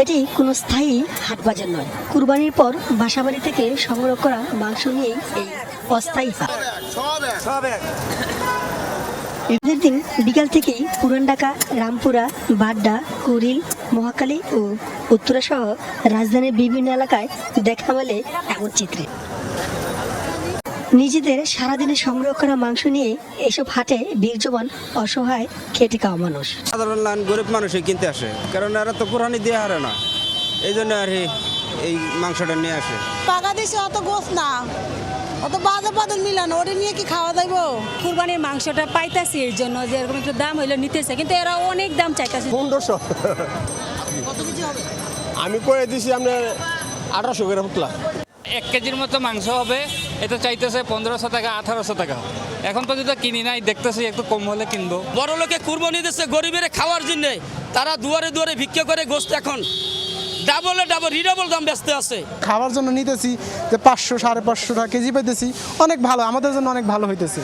এটি কোনো স্থায়ী হাট বাজার নয়। কুরবানির পর বাসাবাড়ি থেকে সংগ্রহ করা মাংস নিয়েই এই অস্থায়ী হাট। ঈদের দিন বিকাল থেকেই পুরান ঢাকা, রামপুরা, বাড্ডা, কুড়িল মহাকালী ও উত্তরা সহ রাজধানীর বিভিন্ন এলাকায় দেখা মেলে এমন চিত্রে। নিজেদের সারাদিনে সংগ্রহ করা মাংস নিয়ে এসব হাটে বীর্যবান অসহায় খেটে খাওয়া মানুষ। সাধারণ লান গরিব মানুষই কিনতে আসে কারণ এরা তো কোরআনি দিয়ে হারে না। এই জন্য আর এই মাংসটা নিয়ে আসে। টাকা দিছে অত গোস না। অত বাজার বাজার মিলানো ওটা নিয়ে কি খাওয়া যাইব কুরবানির মাংসটা পাইতাছি এর জন্য যে এরকম একটু দাম হইলে নিতেছে কিন্তু এরা অনেক দাম চাইতেছে। পনেরোশো। আমি করে দিছি আপনার আঠারোশো করে ফুটলা এক কেজির মতো মাংস হবে এটা চাইতেছে পনেরোশো টাকা আঠারোশো টাকা। এখন তো যেটা কিনি নাই দেখতেছি একটু কম হলে কিনবো। বড় লোকে কুরবানি দিচ্ছে গরিবের খাওয়ার জন্য। তারা দুয়ারে দুয়ারে ভিক্ষা করে গোস্ত এখন। ডাবলে ডাবল রিডাবল দাম ব্যস্ত আছে। খাওয়ার জন্য নিতেছি যে পাঁচশো সাড়ে পাঁচশো টাকা কেজি পাইতেছি। অনেক ভালো আমাদের জন্য অনেক ভালো হইতেছে।